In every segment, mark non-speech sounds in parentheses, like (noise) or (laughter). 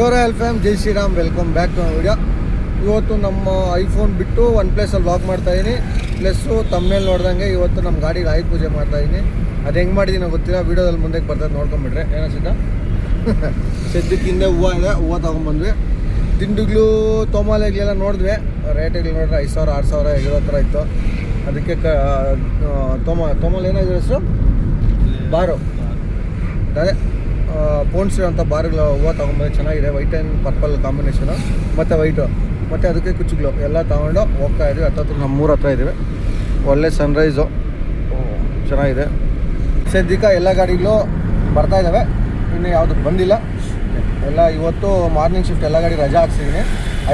ಇವರ ಎಲ್ಫ್ಯಾಮ್ ಜೈ Shriram welcome back to video ಇವತ್ತು ನಮ್ಮ ಐಫೋನ್ ಬಿಟ್ಟು ಒನ್ ಪ್ಲೇಸಲ್ಲಿ ಮಾಡ್ತಾ ಇದೀನಿ. ಪ್ಲಸ್ಸು ತಮ್ಮೇಲೆ ನೋಡ್ದಂಗೆ ಇವತ್ತು ನಮ್ಮ ಗಾಡಿಗೆ ಆಯುಧ ಪೂಜೆ ಮಾಡ್ತಾ ಇದೀನಿ. ಅದು ಹೆಂಗೆ ಮಾಡಿದ್ದೀನಿ ಗೊತ್ತಿಲ್ಲ. ವೀಡಿಯೋದಲ್ಲಿ ಮುಂದೆ ಬರ್ತದೆ ನೋಡ್ಕೊಂಬಿಟ್ರೆ. ಏನೋ ಸಿದ್ಧ? (laughs) ಸದ್ಯಕ್ಕೆ ಹಿಂದೆ ಹೂವು ಇದೆ. ಹೂವು ತೊಗೊಂಬಂದ್ವಿ. ದಿಂಡುಗಳು ತೊಮಾಲೆಗಳೆಲ್ಲ ನೋಡಿದ್ವಿ. ರೇಟ್ಗಳು ನೋಡಿದ್ರೆ ಐದು ಸಾವಿರ, ಆರು ಸಾವಿರ ಇರೋ ಥರ ಇತ್ತು. ಅದಕ್ಕೆ ಕ ತೊಮ, ತೊಮಲ್ ಏನಾಗಿದೆ ಹೆಸರು? ಬಾರು. ಅದೇ. ಪೋನ್ಸ್ ಅಂತ ಬಾರ್ಗಳು ಹೂವು ತೊಗೊಂಬಂದು ಚೆನ್ನಾಗಿದೆ. ವೈಟ್ ಆ್ಯಂಡ್ ಪರ್ಪಲ್ ಕಾಂಬಿನೇಷನು ಮತ್ತು ವೈಟು ಮತ್ತು ಅದಕ್ಕೆ ಕುಚ್ಚುಗಳು ಎಲ್ಲ ತೊಗೊಂಡು ಹೋಗ್ತಾ ಹತ್ತತ್ರ ನಮ್ಮ ಮೂರು ಹತ್ರ ಇದ್ದೀವಿ. ಒಳ್ಳೆ ಸನ್ರೈಸು ಚೆನ್ನಾಗಿದೆ. ಸದ್ಯಕ್ಕೆ ಎಲ್ಲ ಗಾಡಿಗಳು ಬರ್ತಾ ಇದ್ದಾವೆ. ಇನ್ನು ಯಾವುದು ಬಂದಿಲ್ಲ. ಎಲ್ಲ ಇವತ್ತು ಮಾರ್ನಿಂಗ್ ಶಿಫ್ಟ್ ಎಲ್ಲ ಗಾಡಿ ರಜಾ ಹಾಕ್ಸಿದ್ದೀನಿ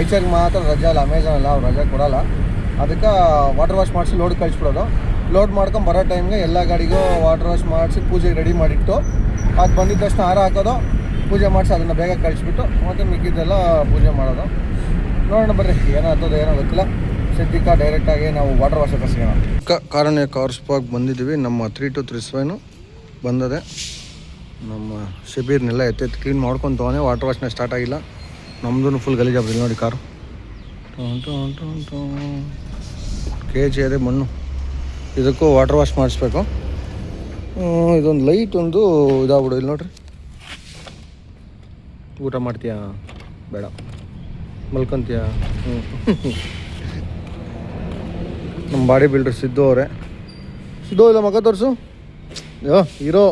ಐಚರ್ಗೆ ಮಾತ್ರ ರಜಾ ಇಲ್ಲ. ಅಮೆಝಾನ್ ಅಲ್ಲ, ಅವ್ರು ರಜಾ ಕೊಡಲ್ಲ. ಅದಕ್ಕೆ ವಾಟರ್ ವಾಶ್ ಮಾಡಿಸಿ ಲೋಡ್ ಕಳಿಸ್ಬಿಡೋದು. ಲೋಡ್ ಮಾಡ್ಕೊಂಡು ಬರೋ ಟೈಮ್ಗೆ ಎಲ್ಲ ಗಾಡಿಗೂ ವಾಟರ್ ವಾಶ್ ಮಾಡಿಸಿ ಪೂಜೆಗೆ ರೆಡಿ ಮಾಡಿಟ್ಟು ಅದು ಬಂದಿದ್ದ ತಕ್ಷಣ ಹಾರ ಹಾಕೋದು, ಪೂಜೆ ಮಾಡಿಸಿ ಅದನ್ನು ಬೇಗ ಕಳಿಸ್ಬಿಟ್ಟು ಮತ್ತು ಮಿಕ್ಕಿದ್ದೆಲ್ಲ ಪೂಜೆ ಮಾಡೋದು. ನೋಡೋಣ ಬರ್ರಿ ಏನಾಗ್ತದೆ ಏನೋ ಗೊತ್ತಿಲ್ಲ. ಸದ್ಯಕ್ಕೆ ಡೈರೆಕ್ಟಾಗಿ ನಾವು ವಾಟರ್ ವಾಶ್ ಕಸಿಗೋಣ ಕ ಕಾರಣ ಕಾರ್ ಸ್ಪಾಕ್ ಬಂದಿದ್ದೀವಿ. ನಮ್ಮ ತ್ರೀ ಟು ತ್ರೀ ಸೆವೆನು ಬಂದದೆ. ನಮ್ಮ ಶಿಬಿರ್ನೆಲ್ಲ ಎತ್ತೆತ್ತು ಕ್ಲೀನ್ ಮಾಡ್ಕೊಂಡು ತೊಗೊಂಡೆ. ವಾಟರ್ ವಾಶ್ನ ಸ್ಟಾರ್ಟ್ ಆಗಿಲ್ಲ. ನಮ್ಮದು ಫುಲ್ ಗಲೀಜಾಗ್ಬಿಟ್ಟಿದೆ ನೋಡಿ ಕಾರು. ಕೆ ಜಿ ಅದೇ ಮಣ್ಣು. ಇದಕ್ಕೂ ವಾಟರ್ ವಾಶ್ ಮಾಡಿಸ್ಬೇಕು. ಇದೊಂದು ಲೈಟ್ ಒಂದು ಇದಾಗ್ಬಿಡು ಇಲ್ಲಿ ನೋಡ್ರಿ. ಊಟ ಮಾಡ್ತೀಯಾ? ಬೇಡ. ಮಲ್ಕೊಂತೀಯ? ಹ್ಞೂ ನಮ್ಮ ಬಾಡಿ ಬಿಲ್ಡರ್ ಸಿದ್ದು ಅವರೇ. ಸಿದ್ದು ಇಲ್ಲ ಮಗ ತೋರಿಸು. ಯೋ ಹೀರೋ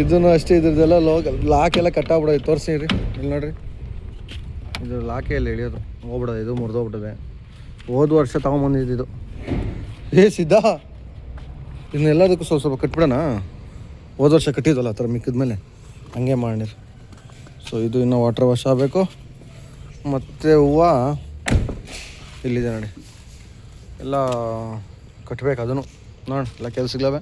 ಇದನ್ನು ಅಷ್ಟೇ ಇದ್ರದ್ದೆಲ್ಲ ಲೋಕ ಲಾಕ್ ಎಲ್ಲ ಕಟ್ಟಾಗ್ಬಿಡೋದು ತೋರಿಸಿ ರೀ ಇಲ್ಲಿ ನೋಡ್ರಿ. ಇದು ಲಾಕೆ ಎಲ್ಲ ಹಿಡಿಯೋದು ಹೋಗ್ಬಿಡೋದು. ಇದು ಮುರಿದೋಗ್ಬಿಟ್ಟಿದೆ ಹೋದ ವರ್ಷ ತೊಗೊಂಬಂದಿದ್ದು ಏ, ಸಿದ್ಧ? ಇದನ್ನೆಲ್ಲದಕ್ಕೂ ಸ್ವಲ್ಪ ಸ್ವಲ್ಪ ಕಟ್ಬಿಡೋಣ. ಹೋದ ವರ್ಷ ಕಟ್ಟಿದ್ವಲ್ಲ ಆ ಥರ ಮಿಕ್ಕಿದ್ಮೇಲೆ ಹಂಗೆ ಮಾಡಿರಿ ಸೊ ಇದು ಇನ್ನೂ ವಾಟರ್ ವಾಶ್ ಆಗಬೇಕು. ಮತ್ತು ಹೂವು ಇಲ್ಲಿದೆ ನೋಡಿ. ಎಲ್ಲ ಕಟ್ಟಬೇಕು ಅದನ್ನು. ನೋಡಿ ಎಲ್ಲ ಕೆಲಸಗಳವೆ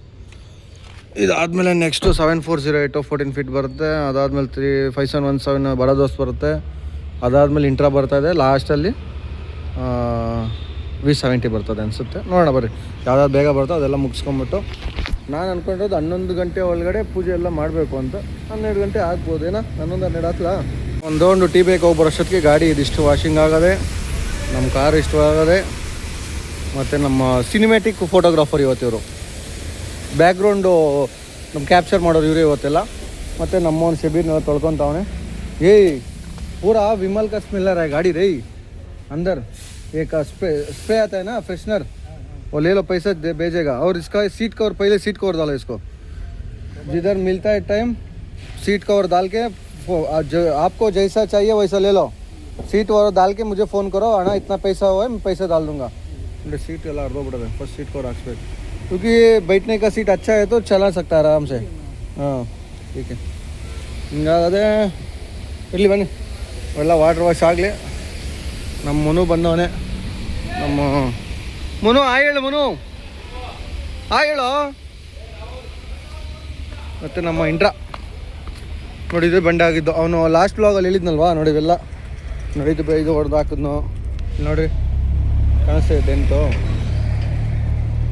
ಇದಾದಮೇಲೆ next seven four zero eight fourteen feet ಬರುತ್ತೆ. ಅದಾದಮೇಲೆ three five seven one seven ಬರೋದೋಸ್ ಬರುತ್ತೆ. ಅದಾದಮೇಲೆ ಇಂಟ್ರಾ ಬರ್ತಾ ಇದೆ ಲಾಸ್ಟಲ್ಲಿ ವಿ ಸೆವೆಂಟಿ ಬರ್ತದೆ ಅನಿಸುತ್ತೆ. ನೋಡೋಣ ಬರ್ರಿ. ಯಾವ್ದಾದ್ರು ಬೇಗ ಬರ್ತೋ ಅದೆಲ್ಲ ಮುಗಿಸ್ಕೊಂಬಿಟ್ಟು ನಾನು ಅಂದ್ಕೊಂಡಿರೋದು ಹನ್ನೊಂದು ಗಂಟೆ ಒಳಗಡೆ ಪೂಜೆ ಎಲ್ಲ ಮಾಡಬೇಕು ಅಂತ. ಹನ್ನೆರಡು ಗಂಟೆ ಆಗ್ಬೋದು. ಏನ? ಹನ್ನೊಂದು, ಹನ್ನೆರಡು ಹತ್ತಲ ಒಂದೊಂದು ಟೀ ಬೇಕು ಹೋಗಿ ಬರೋಷ್ಟೊತ್ತಿಗೆ ಗಾಡಿ ಇದಿಷ್ಟು ವಾಷಿಂಗ್ ಆಗದೆ ನಮ್ಮ ಕಾರ್ ಇಷ್ಟು ಆಗದೆ, ಮತ್ತು ನಮ್ಮ ಸಿನಿಮ್ಯಾಟಿಕ್ ಫೋಟೋಗ್ರಾಫರ್ ಇವತ್ತಿವರು ಬ್ಯಾಕ್ಗ್ರೌಂಡು ನಮ್ಮ ಕ್ಯಾಪ್ಚರ್ ಮಾಡೋರು ಇವರು ಇವತ್ತೆಲ್ಲ. ಮತ್ತು ನಮ್ಮ ಒಂದು ಶಬೀರ್ನ ತೊಳ್ಕೊತಾವನೆ. ಏಯ್, ಪೂರಾ ವಿಮಲ್ ಕಸ್ಮಿಲ್ಲರ ಗಾಡಿ ರೈ. ಅಂದರ್. एक स्प्रे स्प्रे आता है ना फ्रेशनर वो ले लो पैसा दे भेजेगा और इसका सीट कवर पहले सीट कवर डालो इसको जिधर मिलता है टाइम सीट कवर डाल के फो- आ, जो आपको जैसा चाहिए वैसा ले लो सीट कवर डाल के मुझे फ़ोन करो अना इतना पैसा हुआ है मैं पैसा डाल दूंगा मतलब सीट ಎಲ್ಲ ಹರಿದೋಗ್ಬಿಡೋದು ಫಸ್ಟ್ ಸೀಟ್ ಕವರ್ ಹಾಕ್ಸ್ಬೇಕು क्योंकि बैठने का सीट अच्छा है तो चला सकता है आराम से ಹಾಂ ठीक है ಹಿಂಗಾಗದೆ ಇರಲಿ ಬನ್ನಿ ಎಲ್ಲ ವಾಟರ್ ವಾಶ್ ಆಗಲಿ ನಮ್ಮ ಮುನು ಬಂದವನೇ ನಮ್ಮ ಮುನು, ಆ ಹೇಳು ಮುನು. ಆ ಹೇಳು. ಮತ್ತು ನಮ್ಮ ಇಂಟ್ರಾ ನೋಡಿದ್ರೆ ಬಂಡೆ ಆಗಿದ್ದು. ಅವನು ಲಾಸ್ಟ್ ಬ್ಲಾಗಲ್ಲಿ ಹೇಳಿದ್ನಲ್ವಾ? ನೋಡಿ, ಇವೆಲ್ಲ. ನೋಡಿ, ಇದು ಹೊಡೆದು ಹಾಕಿದ್ನು. ಇಲ್ಲಿ ನೋಡ್ರಿ. ಕಾಣಿಸ್ತಾ ಇದೆ ಡೆಂಟು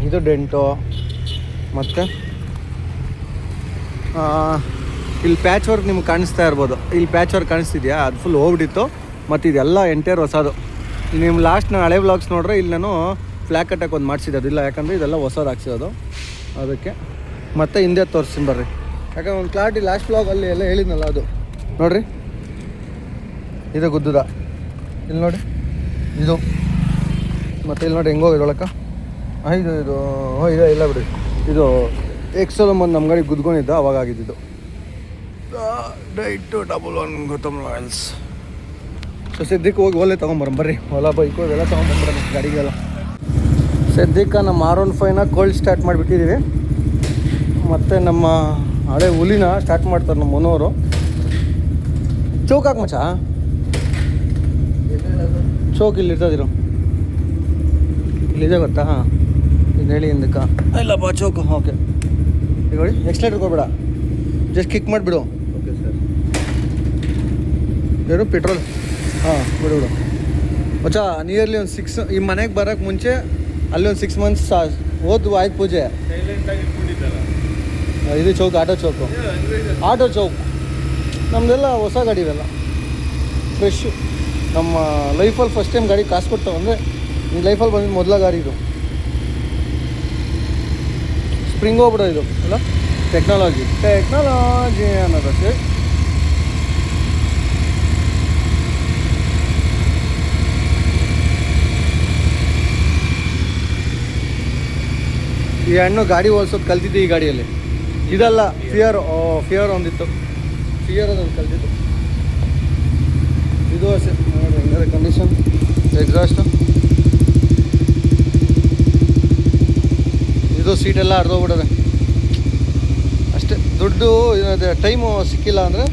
ಇದು ಡೆಂಟು ಮತ್ತು? ಇಲ್ಲಿ ಪ್ಯಾಚ್ ವರ್ಕ್ ನಿಮ್ಗೆ ಕಾಣಿಸ್ತಾ ಇರ್ಬೋದು. ಇಲ್ಲಿ ಪ್ಯಾಚ್ ವರ್ಕ್ ಕಾಣಿಸ್ತಿದ್ಯಾ? ಅದು ಫುಲ್ ಹೋಗ್ಬಿಟ್ಟಿತ್ತು. ಮತ್ತು ಇದೆಲ್ಲ ಎಂಟೇರ್ ಹೊಸದು. ನಿಮ್ಮ ಲಾಸ್ಟ್ ನಾನು ಹಳೆ ಬ್ಲಾಗ್ಸ್ ನೋಡ್ರೆ ಇಲ್ಲಿ ನಾನು ಫ್ಲ್ಯಾಗ್ ಕಟ್ಟಕ್ಕೆ ಒಂದು ಮಾಡಿಸಿದ್ದೆ. ಇಲ್ಲ, ಯಾಕಂದರೆ ಇದೆಲ್ಲ ಹೊಸದು ಹಾಕ್ಸಿರೋದು. ಅದಕ್ಕೆ ಮತ್ತೆ ಹಿಂದೆ ತೋರಿಸ್ತೀನಿ ಬರ್ರಿ. ಯಾಕಂದ್ರೆ ಒಂದು ಕ್ಲಾರಿಟಿ ಲಾಸ್ಟ್ ಬ್ಲಾಗಲ್ಲಿ ಎಲ್ಲ ಹೇಳಿದ್ನಲ್ಲ ಅದು. ನೋಡ್ರಿ. ಇದು ಗುದ್ದದ. ಇಲ್ಲಿ ನೋಡಿ. ಇದು. ಮತ್ತು ಇಲ್ಲಿ ನೋಡಿ ಹೆಂಗೋ ಹಾಂ ಇದು ಇದು ಹ್ಞೂ ಇದೆ, ಇಲ್ಲ ಬಿಡಿ ಇದು ಎಕ್ಸಲ್ ಒಂದು ನಮ್ಮ ಗಾಡಿ ಗುದ್ಕೊಂಡಿದ್ದ, ಅವಾಗ ಆಗಿದ್ದು ಡೈಟ್ double one Gautam Royals so ಸದ್ಯಕ್ಕೆ ಹೋಗಿ ಓಲೆ ತೊಗೊಂಬರಂ ಬರ್ರಿ. ಹೊಲ ಬೈಕು ಇವೆಲ್ಲ ತೊಗೊಂಬಂದ್ಬಿಡೋಣ ಗಾಡಿಗೆಲ್ಲ. ಸದ್ಯಕ್ಕೆ ನಮ್ಮ ಆರ್ ಒನ್ ಫೈವ್ನ ಕೋಲ್ಡ್ ಸ್ಟಾರ್ಟ್ ಮಾಡಿಬಿಟ್ಟಿದ್ದೀವಿ ಮತ್ತು ನಮ್ಮ ಹಳೆ ಹುಲಿನ ಸ್ಟಾರ್ಟ್ ಮಾಡ್ತಾರೆ ನಮ್ಮ ಮನೋರು. ಚೌಕ್ ಹಾಕ್ ಮಚ್ಚ? ಚೌಕ್ ಇಲ್ಲಿ ಇರ್ತದಿರು. ಇಲ್ಲಿದೆ ಗೊತ್ತಾ? ಹಾಂ. ಇದು ಹೇಳಿ ಹಿಂದಕ್ಕೆ. ಇಲ್ಲಪ್ಪ ಚೌಕ್. ಓಕೆ ಈಗ ನೋಡಿ ಲೈಟ್ ಕೊಡ್ಬೇಡ. ಜಸ್ಟ್ ಕಿಕ್ ಮಾಡಿಬಿಡು. ಓಕೆ ಸರ್ ಏನು ಪೆಟ್ರೋಲ್ ಹಾಂ ಬಿಡು ಬಿಡು. ಮಚ್ಚ ನಿಯರ್ಲಿ ಒಂದು ಸಿಕ್ಸ್ ಈ ಮನೆಗೆ ಬರೋಕ್ಕೆ ಮುಂಚೆ ಅಲ್ಲಿ ಒಂದು ಸಿಕ್ಸ್ ಮಂತ್ಸ್ ಹೋದ್ವು ಆಯ್ತು ಪೂಜೆ. ಇದು ಚೌಕ್ ಆಟೋ ಚೌಕು. ಆಟೋ ಚೌಕ್. ನಮ್ಮದೆಲ್ಲ ಹೊಸ ಗಾಡಿ ಇವೆಲ್ಲ. ಫ್ರೆಶ್ಶು ನಮ್ಮ ಲೈಫಲ್ಲಿ ಫಸ್ಟ್ ಟೈಮ್ ಗಾಡಿ ಕಾಸು ಕೊಟ್ಟು ಅಂದರೆ ನಿಮ್ಮ ಲೈಫಲ್ಲಿ ಬಂದಿದ್ದು ಮೊದಲ ಗಾಡಿ ಇದು. ಸ್ಪ್ರಿಂಗ್ ಹೋಗ್ಬಿಡೋ ಇದು ಅಲ್ಲ? ಟೆಕ್ನಾಲಜಿ ಟೆಕ್ನಾಲಜಿ ಅನ್ನೋದಕ್ಕೆ ಈ ಹೆಣ್ಣು ಗಾಡಿ ಓಡಿಸೋದು ಕಲ್ತಿದ್ದೆ ಈ ಗಾಡಿಯಲ್ಲಿ. ಇದಲ್ಲ ಫಿಯರ್ ಫಿಯರ್ ಒಂದಿತ್ತು. ಫಿಯರ್ ಅದೊಂದು ಕಲ್ತಿದ್ದು. ಇದು ಅಷ್ಟೇ. ನೋಡಿ ಹೆಂಗಾರೆ ಕಂಡೀಷನ್ ಎಕ್ಸಾಸ್ಟ್ ಇದು ಸೀಟೆಲ್ಲ ಹರಿದೋಗ್ಬಿಡದೆ. ಅಷ್ಟೇ. ದುಡ್ಡು ಟೈಮು ಸಿಕ್ಕಿಲ್ಲ ಅಂದರೆ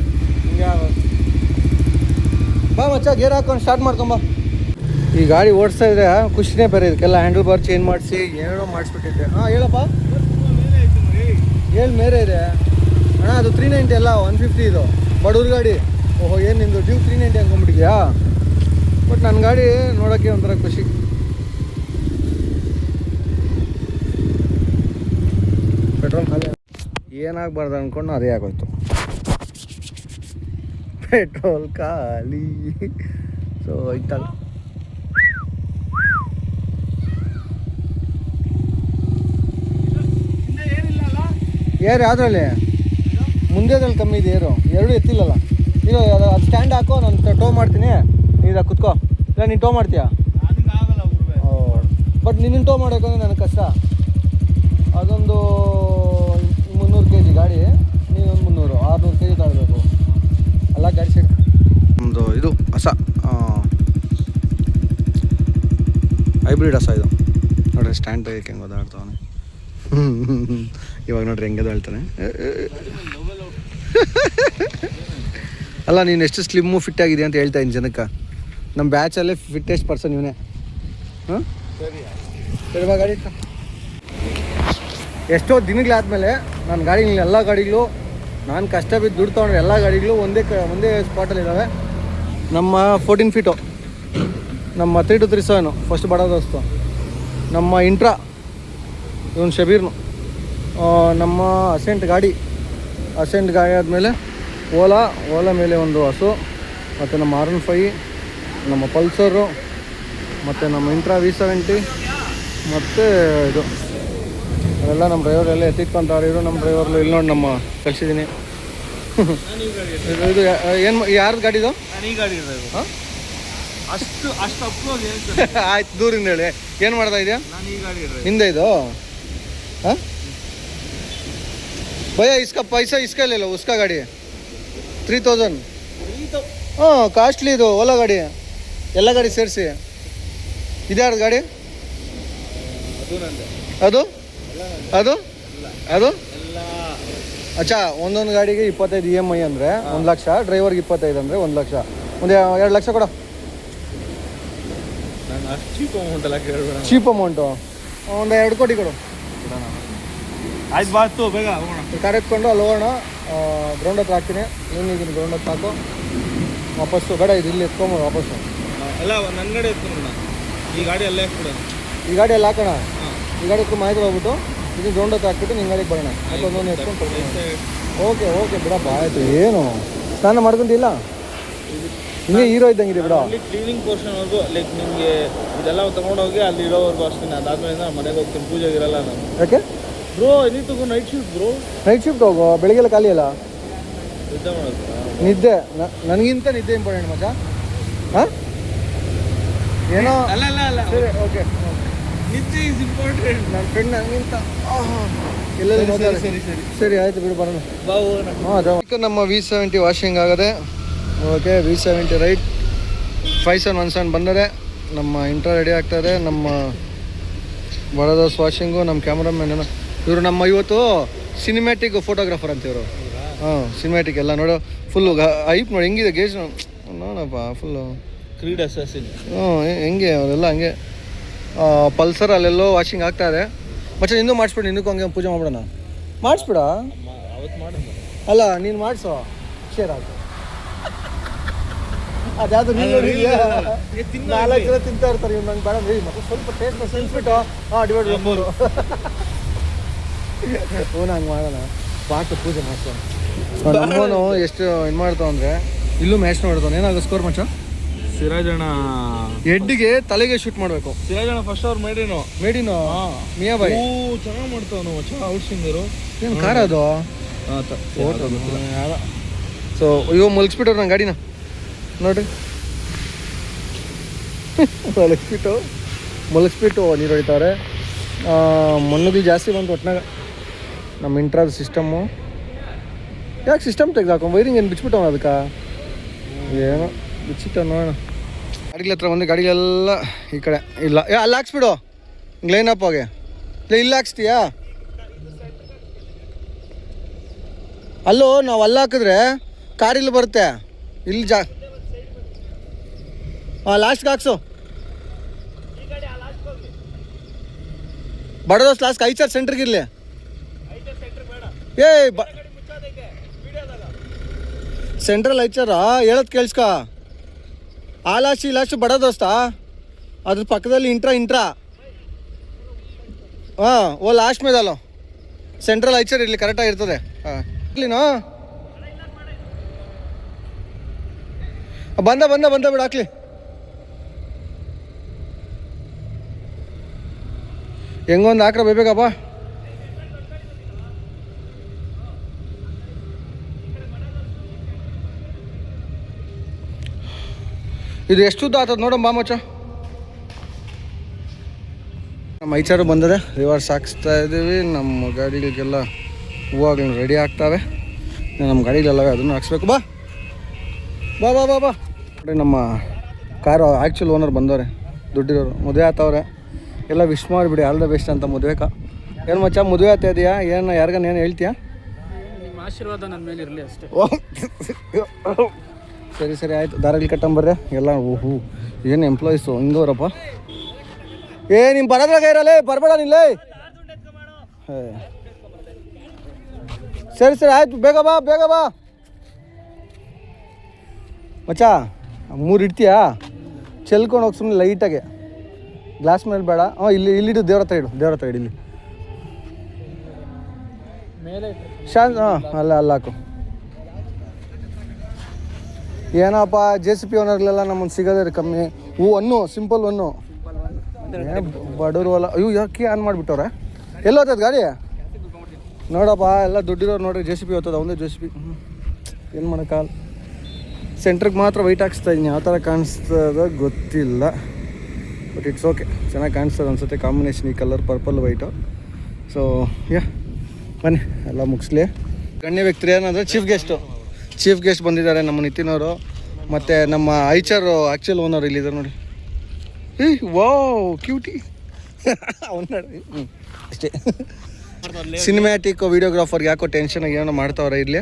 ಹಿಂಗೆ. ಬಾ ಮಚ್ಚ ಗೇರ್ ಹಾಕೊಂಡು ಸ್ಟಾರ್ಟ್ ಮಾಡ್ಕೊಂಬ ಈ ಗಾಡಿ ಓಡಿಸ್ತಾ ಇದ್ರೆ ಖುಷಿನೇ ಬೇರೆ ಇದಕ್ಕೆಲ್ಲ ಹ್ಯಾಂಡಲ್ ಬಾರ್ ಚೇಂಜ್ ಮಾಡಿಸಿ ಏನೋ ಮಾಡಿಸ್ಬಿಟ್ಟಿದ್ದೆ. ಹಾಂ, ಹೇಳಪ್ಪ. ಏನು ಮೇರೆ ಇದೆ? ಅಣ್ಣ, ಅದು ತ್ರೀ ನೈಂಟಿ ಅಲ್ಲ ಒನ್ ಫಿಫ್ಟಿ ಇದು. ಬಡವ್ರ ಗಾಡಿ. ಓಹೋ, ಏನು ನಿಂದು? ಡ್ಯೂ ತ್ರೀ ನೈಂಟಿ ಅನ್ಕೊಂಬಿಟ್ಟಿದ್ಯಾ ಬಟ್ ನನ್ನ ಗಾಡಿ ನೋಡೋಕ್ಕೆ ಒಂಥರ ಖುಷಿ. ಪೆಟ್ರೋಲ್ ಖಾಲಿ ಏನಾಗಬಾರ್ದು ಅಂದ್ಕೊಂಡು ಅದೇ ಆಗೋಯ್ತು. ಪೆಟ್ರೋಲ್ ಖಾಲಿ. ಸೊ ಐತಲ್ಲ ಏರ್ ಯಾವ್ದ್ರಲ್ಲಿ ಮುಂದೆದಲ್ಲಿ ಕಮ್ಮಿ ಇದೆ ಏರು. ಎರಡು ಎತ್ತಿಲ್ಲಲ್ಲ. ಇದು ಅದು ಅದು ಸ್ಟ್ಯಾಂಡ್ ಹಾಕೋ ನಾನು ಟೋ ಮಾಡ್ತೀನಿ. ನೀನು ಕುತ್ಕೋ. ಇಲ್ಲ ನೀನು ಟೋ ಮಾಡ್ತೀಯಾ? ಬಟ್ ನಿನ್ನ ಟೋ ಮಾಡೋಕ್ಕಂದ್ರೆ ನನಗೆ ಕಷ್ಟ. ಅದೊಂದು ಮುನ್ನೂರು ಕೆ ಜಿ ಗಾಡಿ. ನೀನೊಂದು ಮುನ್ನೂರು ಆರುನೂರು ಕೆ ಜಿ ತಗೊಳ್ಬೇಕು ಅಲ್ಲ ಗಾಡಿ ಸೈಡ್ ಒಂದು ಇದು ಹಸ. ಹೈಬ್ರಿಡ್ ಹಸ ಇದು. ನೋಡ್ರಿ ಸ್ಟ್ಯಾಂಡ್ ತೆಗಿಯಕ್ಕೆ ಹೆಂಗೆ ಓದಾಡ್ತಾವನೆ (laughs) ಇವಾಗ ನೋಡ್ರಿ ಹೆಂಗೆ ಹೇಳ್ತಾನೆ. ಅಲ್ಲ, ನೀನು ಎಷ್ಟು ಸ್ಲಿಮ್ಮು ಫಿಟ್ ಆಗಿದೆ ಅಂತ ಹೇಳ್ತಾ ಇದ್ದೀನಿ ಜನಕ್ಕೆ. ನಮ್ಮ ಬ್ಯಾಚಲ್ಲೇ ಫಿಟ್ಟೆಸ್ಟ್ ಪರ್ಸನ್ ಇವನೇ. ಹಾಂ? ಗಾಡಿ ಎಷ್ಟೋ ದಿನಗಳಾದಮೇಲೆ ನಾನು ಗಾಡಿ ಎಲ್ಲ ಗಾಡಿಗಳು, ನಾನು ಕಷ್ಟ ಬಿದ್ದು ದುಡ್ಡು ತೊಗೊಂಡ್ರೆ ಎಲ್ಲ ಗಾಡಿಗಳು ಒಂದೇ ಕ, ಒಂದೇ ಸ್ಪಾಟಲ್ಲಿ ಇದ್ದಾವೆ ನಮ್ಮ ಫೋರ್ಟೀನ್ ಫೀಟು ನಮ್ಮ three two three seven first ಬಡ ದೋಸ್ತು. ನಮ್ಮ ಇಂಟ್ರಾ, ಇವನು ಶಬೀರ್ನು. ನಮ್ಮ ಅಸೆಂಟ್ ಗಾಡಿ. ಅಸೆಂಟ್ ಗಾಡಿ ಆದಮೇಲೆ ಓಲಾ ಓಲಾ ಮೇಲೆ ಒಂದು ಹಸು ಮತ್ತು ನಮ್ಮ ಆರ್ ಒನ್ ಫೈ ನಮ್ಮ ಪಲ್ಸರು ಮತ್ತು ನಮ್ಮ ಇಂಟ್ರಾ ವಿ ಸೆವೆಂಟಿ ಮತ್ತು ಇದು. ಅವೆಲ್ಲ ನಮ್ಮ ಡ್ರೈವರ್ ಎಲ್ಲ ಎತ್ತಿಟ್ಕೊಂತಾರೆ ಇವರು ನಮ್ಮ ಡ್ರೈವರ್ಲು ಇಲ್ಲಿ ನೋಡಿ ನಮ್ಮ ಕಳಿಸಿದ್ದೀನಿ ಇದು ಏನು ಯಾರ್ದು ಗಾಡಿ ಇದು? (laughs) ನಾನು ಈ ಗಾಡಿ ಇರೋದು. ಹಾಂ? ಅಷ್ಟು ಅಷ್ಟು ಅಪ್ರೋಚ್ ಆಯ್ತು ದೂರಿಂದ ಹೇಳಿ. ಏನು ಮಾಡ್ತಾ ಇದೆಯಾ? ಹಿಂದೆ ಇದು? हाँ भैया इसका पैसा इसका ले लो उसका गाड़ी है ತ್ರೀ ತೌಸಂಡ್ ಹಾಂ ಕಾಸ್ಟ್ಲಿ ಇದು ಓಲಾ ಗಾಡಿ ಎಲ್ಲ ಗಾಡಿ ಸೇರಿಸಿ ಇದ್ಯಾರ್ದು ಗಾಡಿ ಅದು ನಂದೆ ಅದು ಅದು ಅದು ಎಲ್ಲ ಅಚ್ಚಾ ಒಂದೊಂದು ಗಾಡಿಗೆ ಇಪ್ಪತ್ತೈದು ಇ ಎಮ್ ಐ ಅಂದರೆ ಒಂದು ಲಕ್ಷ ಡ್ರೈವರ್ಗೆ ಇಪ್ಪತ್ತೈದು ಅಂದರೆ ಒಂದು ಲಕ್ಷ ಒಂದು ಎರಡು ಲಕ್ಷ ಕೊಡು ನಾನು ಅಷ್ಟು ಚೀಪ್ ಅಮೌಂಟ್ ಎಲ್ಲ ಕೇಳಬೇಡ ಚೀಪ್ ಅಮೌಂಟು ಒಂದು ಎರಡು ಕೋಟಿ ಕೊಡು ಆಯ್ತು ಬಾತು ಬೇಗ ಹೋಗೋಣ. ಕಾರ್ ಎತ್ಕೊಂಡು ಅಲ್ಲಿ ಹೋಗೋಣ. ಗ್ರೌಂಡ್ ಹತ್ರ ಹಾಕ್ತೀನಿ. ನೀನು ಇದನ್ನು ಗ್ರೌಂಡ್ ಹತ್ರ ಹಾಕು. ವಾಪಸ್ಸು ಬೇಡ ಇದು ಇಲ್ಲಿ ಎತ್ಕೊಂಬ ವಾಪಸ್ಸು ಎಲ್ಲ ನನ್ನ ಗಾಡಿ ಎತ್ಕೊಂಡು ಈ ಗಾಡಿ ಅಲ್ಲೇ ಹಾಕ್ಬಿಡೋಣ ಈ ಗಾಡಿ ಅಲ್ಲಿ ಹಾಕೋಣ? ಈ ಗಾಡಿ ಎತ್ಕೊಂಡು ಮಾಹಿತಿ ಹೋಗ್ಬಿಟ್ಟು ಇದು ಗ್ರೌಂಡ್ ಹತ್ರ ಹಾಕ್ಬಿಟ್ಟು ನಿಮ್ಮ ಗಾಡಿಗೆ ಬರೋಣ. ಮತ್ತೊಂದು ಎತ್ಕೊಂಡು ಓಕೆ ಓಕೆ ಬಿಡ ಆಯಿತು. ಏನು? ಸ್ನಾನ ಮಾಡ್ಕೊಂಡಿಲ್ಲ ಹಿಂಗೆ ಹೀರೋ ಇದ್ದಂಗಿದೆ ಬಿಡ. ಅಲ್ಲಿ ಕ್ಲೀನಿಂಗ್ ಪೋರ್ಷನ್ವರೆಗೂ ಲೈಕ್ ನಿಮಗೆ ಇದೆಲ್ಲ ತಗೊಂಡೋಗಿ ಅಲ್ಲಿ ಇರೋವರೆಗೂ ಅಷ್ಟೇ ಅದಾದ್ಮೇಲೆ ಮನೆಗೆ ಹೋಗ್ತೀನಿ. ಪೂಜೆಗೆ ಇರಲ್ಲ ನಾನು. ಯಾಕೆ? ಬ್ರೋ ಎನಿ ತಗೋ night shift bro night shift ಹೋಗು ಬೆಳಿಗ್ಗೆಲ್ಲ ಖಾಲಿ ಅಲ್ಲ? ನಿದ್ದೆ ಮಾಡೋದು. ನಿದ್ದೆ ನನಗಿಂತ ನಿದ್ದೆ ಇಂಪಾರ್ಟೆಂಟ್ ಮಗ. ಹಾಂ? ಏನೋ ಅಲ್ಲ ಅಲ್ಲ ಅಲ್ಲ. ಸರಿ ಓಕೆ ನಿದ್ದೆ ಇಸ್ ಇಂಪಾರ್ಟೆಂಟ್ ನನ್ನ ಫ್ರೆಂಡ್ ನನಗಿಂತ ಎಲ್ಲೆಲ್ಲಿ ಸರಿ ಸರಿ ಸರಿ ಸರಿ. ಆಯ್ತು ಬಿಡು ಬರೋಣ. ಹಾಂ ನಮ್ಮ ವಿ ಸೆವೆಂಟಿ ವಾಷಿಂಗ್ ಆಗದೆ. Okay V seventy right five seven one seven ಬಂದರೆ ನಮ್ಮ ಇಂಟರ್ ರೆಡಿ ಆಗ್ತದೆ ನಮ್ಮ ಬಡದೋಸ್ ವಾಷಿಂಗು ನಮ್ಮ ಕ್ಯಾಮ್ರಾಮನ್ ಇವರು ನಮ್ಮ ಇವತ್ತು ಸಿನಿಮ್ಯಾಟಿಕ್ ಫೋಟೋಗ್ರಾಫರ್ ಅಂತ ಇವರು ಹಾಂ ಸಿನಿಮ್ಯಾಟಿಕ್ ಎಲ್ಲ ನೋಡು. ಫುಲ್ಲು ಐಪ್ ನೋಡಿ ಹೆಂಗಿದೆ ಗೇಜ್ ನೋಡಪ್ಪ ಫುಲ್ಲು ಕ್ರೀಡ್ ಹ್ಞೂ ಹೆಂಗೆ ಅವರೆಲ್ಲ ಹಂಗೆ. ಪಲ್ಸರ್ ಅಲ್ಲೆಲ್ಲೋ ವಾಷಿಂಗ್ ಆಗ್ತಾ ಇದೆ. ಮತ್ತೆ ಇನ್ನೂ ಮಾಡಿಸ್ಬಿಡು ಇನ್ನೂ ಹಂಗೆ ಪೂಜೆ ಮಾಡ್ಬಿಡೋಣ. ಮಾಡಿಸ್ಬಿಡ? ಅಲ್ಲ ನೀನು ಮಾಡಿಸೋ. ಶೇರ್ ಆಗ ಅದ್ಯಾವುದು ನಾಲ್ಕು ಜನ ತಿಂತಾ ಇರ್ತಾರೆ ಇವ್ನು ನಂಗೆ ಬೇಡ. ಮತ್ತೆ ಸ್ವಲ್ಪ ಟೇಸ್ಟ್ ಸೆನ್ಸ್ಬಿಟ್ಟು ಹಾಂ ಡಿವೈಡ್ ಮೂರು. ಹ್ಞೂ ಹಂಗೆ ಮಾಡೋಣ. ಪಾಟ್ ಪೂಜೆ ಮಾಡಿಸೋಣ. ನಮ್ಮನು ಎಷ್ಟು ಇದು ಮಾಡ್ತಾವ ಅಂದರೆ ಇಲ್ಲೂ ಮ್ಯಾಚ್ ನೋಡ್ತಾನೆ ಏನಾಗ ಸ್ಕೋರ್ ಮಚ್ಚ ಸಿರಾಜಣ್ಣ. ಹೆಡ್ಗೆ ತಲೆಗೆ ಶೂಟ್ ಮಾಡಬೇಕು. ಸಿರಾಜಣ್ಣ ಫಸ್ಟ್ ಅವ್ರು ಮೇಡಿನೋ. ಮೇಡಿನೋ? ಮಿಯಾ ಬಾಯ್ ಓ ಚೆನ್ನಾಗಿ ಮಾಡ್ತಾವನು ಮಚ್ಚ ಔಟ್ ಸಿಂಗರು ಏನು ಕಾರ ಅದು? ಸೊ ಅಯ್ಯೋ ಮಲಗಿಸ್ಬಿಟ್ಟವ್ರು ನನ್ನ ಗಾಡಿನ. ನೋಡ್ರಿ. (laughs) ಮಲಗಿಸ್ಬಿಟ್ಟು ಮಲಗಿಸ್ಬಿಟ್ಟು ನೀರು ಹೊಡಿತಾವ್ರೆ ಮಣ್ಣುಗಳು ಜಾಸ್ತಿ ಬಂತು ಒಟ್ನಾಗ. ನಮ್ಮ ಇಂಟ್ರಾದ ಸಿಸ್ಟಮ್ಮು ಯಾಕೆ ಸಿಸ್ಟಮ್ ತೆಗ್ದಾಕೊ ವೈರಿಂಗ್ ಏನು ಬಿಚ್ಚಿಬಿಟ್ಟವ ಅದಕ್ಕೆ? ಏನೋ ಬಿಚ್ಚಿಟ್ಟ ನೋಡೋಣ. ಗಾಡಿಗಳ ಹತ್ರ ಬಂದು ಗಾಡಿಗಳೆಲ್ಲ ಈ ಕಡೆ ಇಲ್ಲ. ಏ, ಅಲ್ಲಿ ಹಾಕ್ಸ್ಬಿಡು. ಲೈನ್ ಅಪ್ ಹೋಗಿ ಇಲ್ಲ ಇಲ್ಲಿ ಹಾಕ್ಸ್ತೀಯಾ? ಅಲ್ಲೋ, ನಾವು ಅಲ್ಲಿ ಹಾಕಿದ್ರೆ ಕಾರಿಲ್ಲಿ ಬರುತ್ತೆ. ಇಲ್ಲಿ ಜಾ ಹಾಂ ಲಾಸ್ಟ್ಗೆ ಹಾಕ್ಸು. ಬಡದೋಸ್ ಲಾಸ್ಟ್ ಐಚರ್ ಸೆಂಟ್ರಿಗೆ ಇರಲಿ. ಏ, ಬ ಸೆಂಟ್ರಲ್ ಐಚರ ಹೇಳೋದು ಕೇಳಿಸ್ಕ. ಆ ಇಲಾಶಿ ಬಡ ದೋಸ್ತ. ಅದ್ರ ಪಕ್ಕದಲ್ಲಿ ಇಂಟ್ರಾ ಇಂಟ್ರಾ. ಹಾಂ, ಓ ಲಾಸ್ಟ್ ಮೇದಲ್ಲ. ಸೆಂಟ್ರಲ್ ಐಚರ್ ಇರಲಿ ಕರೆಕ್ಟಾಗಿ ಇರ್ತದೆ. ಹಾಂ. ಇರ್ಲಿನೋ ಬಂದ ಬಂದ ಬಂದ ಬಿಡ, ಹಾಕ್ಲಿ. ಹೆಂಗೊಂದು ಹಾಕ್ರ ಬೇಕಪ್ಪ ಇದು ಎಷ್ಟು ಉದ್ದ ಆಗ್ತದೆ ನೋಡಮ್ಮ ಬಾ ಮಚ್ಚ ನಮ್ಮ ಐಚಾರು ಬಂದದೆ ರಿವರ್ಸ್ ಹಾಕಿಸ್ತಾ ಇದ್ದೀವಿ ನಮ್ಮ ಗಾಡಿಗಳಿಗೆಲ್ಲ ಹೂವಾಗಲು ರೆಡಿ ಆಗ್ತಾವೆ. ನಮ್ಮ ಗಾಡಿಗಳೆಲ್ಲ ಅದನ್ನು ಹಾಕ್ಸ್ಬೇಕು ಬಾ. ಬಾ ಬಾ ಬಾ ಬಾಡಿ ನಮ್ಮ ಕಾರು ಆ್ಯಕ್ಚುಲ್ ಓನರ್ ಬಂದವ್ರೆ ದುಡ್ಡಿರೋರು ಮದುವೆ ಆತವ್ರೆ. ಎಲ್ಲ ವಿಶ್ ಮಾಡಿಬಿಡಿ ಆಲ್ ದ ಬೆಸ್ಟ್ ಅಂತ ಮದುವೆಕ. ಏನು ಮಚ್ಚ ಮದುವೆ ಆಗ್ತಾ ಇದೆಯಾ? ಏನು ಯಾರಿಗಾನ ಏನು ಹೇಳ್ತೀಯಾ? ನಿಮ್ಮ ಆಶೀರ್ವಾದ ನನ್ನ ಮೇಲೆ ಇರಲಿ ಅಷ್ಟೇ ಸರಿ ಸರಿ ಆಯ್ತು. ದಾರಲ್ಲಿ ಕಟ್ಟಂಬರ್ರೆ ಎಲ್ಲ ಓಹು ಏನು ಎಂಪ್ಲಾಯೀಸು ಹಿಂಗವ್ರಪ್ಪ. ಏ ನಿಮ್ಮ ಬರೋದ್ರಾಗ ಇರಲ್ಲ ಬರಬೇಡ ನಿಲ್ಲೇ. ಸರಿ ಸರಿ ಆಯ್ತು. ಬೇಗ ಬಾ ಬೇಗ ಬಾ. ಮಚ್ಚ ಮೂರು ಇಡ್ತೀಯಾ? ಚೆಲ್ಕೊಂಡು ಹೋಗಿ ಸುಮ್ಮನೆ ಲೈಟಾಗೆ ಗ್ಲಾಸ್ ಮೇಲೆ ಬೇಡ. ಹಾಂ ಇಲ್ಲಿ ಇಲ್ಲಿಡು ದೇವ್ರ ಹತ್ರ ಇಡು ದೇವ್ರ ಹತ್ರ ಇಡು ಇಲ್ಲಿ. ಶಾಂತ್ ಹಾಂ ಅಲ್ಲ ಅಲ್ಲ ಹಾಕು. ಏನಪ್ಪ ಜೆ ಸಿ ಪಿ ಓನರ್ಲೆಲ್ಲ ನಮ್ಮನ್ನು ಸಿಗೋದೇ ಕಮ್ಮಿ. ಹೂ ಅನ್ನು ಸಿಂಪಲ್ ಒನ್ನು ಬಡವರು ಅಲ್ಲ. ಅಯ್ಯೋ, ಯಾಕೆ ಆನ್ ಮಾಡಿಬಿಟ್ಟವ್ರೆ? ಎಲ್ಲ ಹೋಗ್ತದೆ ಗಾಡಿ? ನೋಡಪ್ಪ, ಎಲ್ಲ ದುಡ್ಡಿರೋರು ನೋಡ್ರಿ ಜೆ ಸಿ ಪಿ ಹೋಗ್ತದೆ ಒಂದೇ ಜೆ ಸಿ ಪಿ ಏನು ಮಾಡೋಕ್ಕಾಗಲ್ಲ ಸೆಂಟ್ರಿಗೆ ಮಾತ್ರ ವೈಟ್ ಹಾಕ್ಸ್ತಾ ಇದ್ದೀನಿ. ಯಾವ ಥರ ಕಾಣಿಸ್ತದ ಗೊತ್ತಿಲ್ಲ. ಬಟ್ ಇಟ್ಸ್ ಓಕೆ ಚೆನ್ನಾಗಿ ಕಾಣಿಸ್ತದೆ ಅನ್ಸುತ್ತೆ. ಕಾಂಬಿನೇಷನ್ ಈ colour purple white so yeah ಬನ್ನಿ, ಎಲ್ಲ ಮುಗಿಸ್ಲಿ. ಗಣ್ಯ ವ್ಯಕ್ತಿ ಏನಂದರೆ ಚೀಫ್ ಗೆಸ್ಟು ಚೀಫ್ ಗೆಸ್ಟ್ ಬಂದಿದ್ದಾರೆ ನಮ್ಮ ನಿತಿನ್ ಅವರು ಮತ್ತು ನಮ್ಮ ಐಚರು ಆ್ಯಕ್ಚುಲ್ ಓನರ್ ಇಲ್ಲಿದ್ದಾರೆ ನೋಡಿ. ಏ ವಾವ್ ಕ್ಯೂಟಿ ಹ್ಞೂ ಅಷ್ಟೇ. ಸಿನಿಮ್ಯಾಟಿಕ್ ವಿಡಿಯೋಗ್ರಾಫರ್ಗೆ ಯಾಕೋ ಟೆನ್ಷನ್ ಏನೋ ಮಾಡ್ತಾವ್ರೆ ಇಲ್ಲಿ